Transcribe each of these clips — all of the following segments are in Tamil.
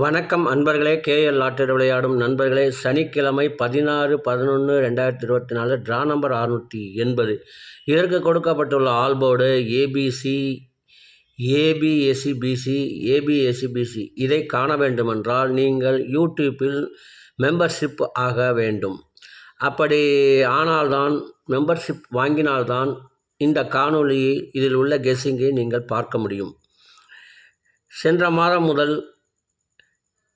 வணக்கம் அன்பர்களே கேஎல் லாட்டரி விளையாடும் நண்பர்களே சனிக்கிழமை பதினாறு பதினொன்று ரெண்டாயிரத்தி இருபத்தி நாலு ட்ரா நம்பர் அறுநூற்றி எண்பது. இதற்கு கொடுக்கப்பட்டுள்ள ஆல்போர்டு ஏபிசி ஏபிஎஸ்சிபிசி ஏபிஎஸ்சிபிசி இதை காண வேண்டுமென்றால் நீங்கள் யூடியூப்பில் மெம்பர்ஷிப் ஆக வேண்டும். அப்படி ஆனால்தான் மெம்பர்ஷிப் வாங்கினால்தான் இந்த காணொளியை இதில் உள்ள கெஸ்ஸிங்கை நீங்கள் பார்க்க முடியும். சென்ற மாதம் முதல்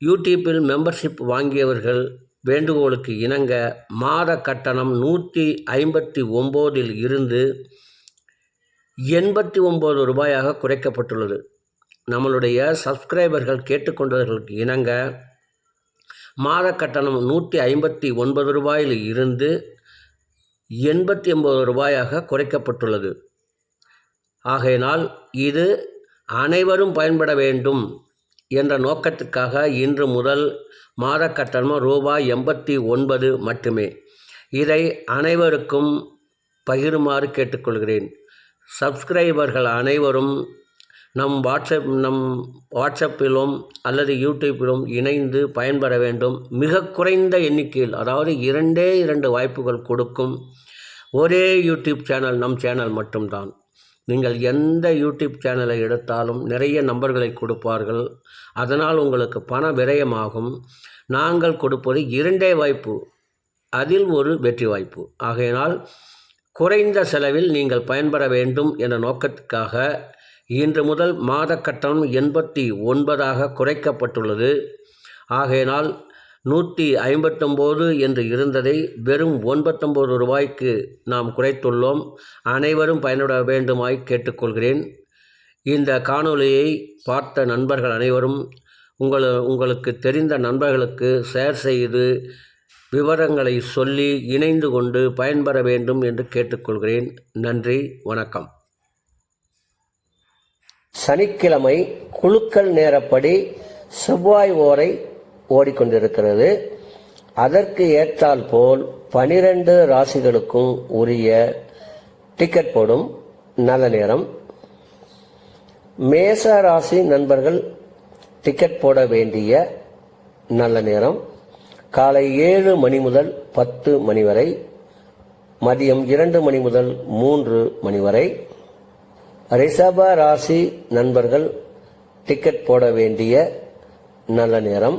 யூடியூப்பில் மெம்பர்ஷிப் வாங்கியவர்கள் வேண்டுகோளுக்கு இணங்க மாத கட்டணம் நூற்றி ஐம்பத்தி ஒம்போதில் இருந்து எண்பத்தி ஒம்பது ரூபாயாக குறைக்கப்பட்டுள்ளது. நம்மளுடைய சப்ஸ்கிரைபர்கள் கேட்டுக்கொண்டவர்களுக்கு இணங்க மாத கட்டணம் நூற்றி ஐம்பத்தி ஒன்பது ரூபாயில் இருந்து எண்பத்தி ஒம்பது ரூபாயாக குறைக்கப்பட்டுள்ளது. ஆகையினால் இது அனைவரும் பயன்பட வேண்டும். என்ற நோக்கத்துக்காக இன்று முதல் மாத கட்டணம் ரூபாய் எண்பத்தி ஒன்பது மட்டுமே. இதை அனைவருக்கும் பகிருமாறு கேட்டுக்கொள்கிறேன். சப்ஸ்கிரைபர்கள் அனைவரும் நம் வாட்ஸ்அப் நம் வாட்ஸ்அப்பிலும் அல்லது யூடியூப்பிலும் இணைந்து பயன்பெற வேண்டும். மிக குறைந்த எண்ணிக்கையில் அதாவது இரண்டே இரண்டு வாய்ப்புகள் கொடுக்கும் ஒரே யூடியூப் சேனல் நம் சேனல் மட்டும்தான். நீங்கள் எந்த யூடியூப் சேனலை எடுத்தாலும் நிறைய நம்பர்களை கொடுப்பார்கள். அதனால் உங்களுக்கு பண விரயமாகும். நாங்கள் கொடுப்பது இரண்டே வாய்ப்பு. அதில் ஒரு வெற்றி வாய்ப்பு. ஆகையினால் குறைந்த செலவில் நீங்கள் பயன்பெற வேண்டும் என்ற நோக்கத்துக்காக இன்று முதல் மாத கட்டணம் எண்பத்தி ஒன்பதாக குறைக்கப்பட்டுள்ளது. ஆகையினால் நூற்றி ஐம்பத்தொம்போது என்று இருந்ததை வெறும் ஒன்பத்தொம்போது ரூபாய்க்கு நாம் குறைத்துள்ளோம். அனைவரும் பயன்பட வேண்டுமாய் கேட்டுக்கொள்கிறேன். இந்த காணொலியை பார்த்த நண்பர்கள் அனைவரும் உங்கள் உங்களுக்கு தெரிந்த நண்பர்களுக்கு ஷேர் செய்து விவரங்களை சொல்லி இணைந்து கொண்டு பயன்பெற வேண்டும் என்று கேட்டுக்கொள்கிறேன். நன்றி வணக்கம். சனிக்கிழமை குழுக்கள் நேரப்படி செவ்வாய் ஓரை ஓடிக்கொண்டிருக்கிறது. அதற்கு ஏற்றால் போல் பனிரெண்டு ராசிகளுக்கும் உரிய டிக்கெட் போடும் நல்ல நேரம். மேச ராசி நண்பர்கள் டிக்கெட் போட வேண்டிய நல்ல நேரம். காலை ஏழு மணி முதல் பத்து மணி வரை மதியம் இரண்டு மணி முதல் மூன்று மணி வரை ரிஷப ராசி நண்பர்கள் டிக்கெட் போட வேண்டிய நல்ல நேரம்.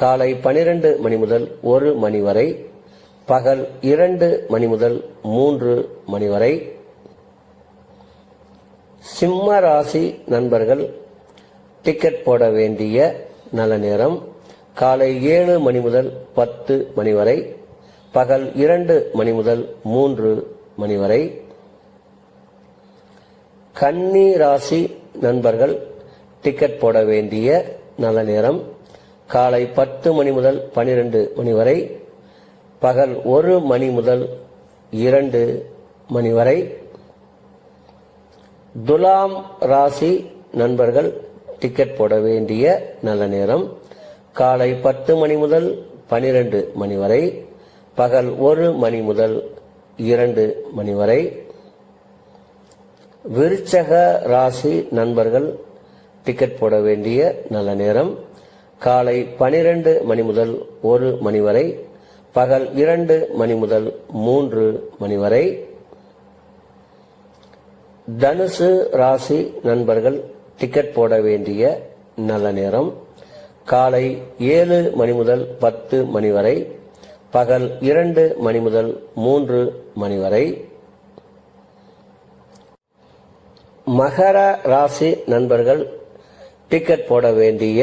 காலை பனிரெண்டு மணி முதல் ஒரு மணி வரை பகல் இரண்டு மணி முதல் மூன்று மணி வரை. சிம்ம ராசி நண்பர்கள் டிக்கெட் போட வேண்டிய நல்ல நேரம். காலை ஏழு மணி முதல் பத்து மணி வரை பகல் இரண்டு மணி முதல் மூன்று மணி வரை. கன்னி ராசி நண்பர்கள் டிக்கெட் போட வேண்டிய நல்ல நேரம். காலை பத்து மணி முதல் பனிரெண்டு மணி வரை பகல் ஒரு மணி முதல் இரண்டு மணி வரை துலாம் ராசி நண்பர்கள் டிக்கெட் போட வேண்டிய நல்ல நேரம் காலை பத்து மணி முதல் பனிரெண்டு மணி வரை பகல் ஒரு மணி முதல் இரண்டு மணி வரை. விருச்சக ராசி நண்பர்கள் டிக்கெட் போட வேண்டிய நல்ல நேரம் காலை பனிரெண்டு மணி முதல் ஒரு மணி வரை பகல் இரண்டு மணி முதல் மூன்று மணி வரை. தனுசு ராசி நண்பர்கள் டிக்கெட் போட வேண்டிய நல்ல நேரம். காலை ஏழு மணி முதல் பத்து மணி வரை பகல் இரண்டு மணி முதல் மூன்று மணி வரை. மகர ராசி நண்பர்கள் டிக்கெட் போட வேண்டிய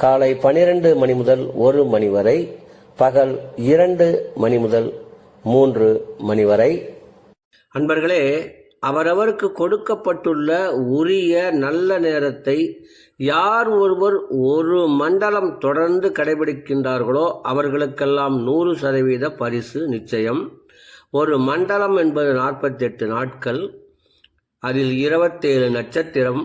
காலை பனிரெண்டு மணி முதல் ஒரு மணி வரை பகல் இரண்டு மணி முதல் மூன்று மணி வரை. அன்பர்களே அவரவருக்கு கொடுக்கப்பட்டுள்ள உரிய நல்ல நேரத்தை யார் ஒருவர் ஒரு மண்டலம் தொடர்ந்து கடைபிடிக்கின்றார்களோ அவர்களுக்கெல்லாம் நூறு சதவீத பரிசு நிச்சயம். ஒரு மண்டலம் என்பது நாற்பத்தெட்டு நாட்கள் அதில் இருபத்தேழு நட்சத்திரம்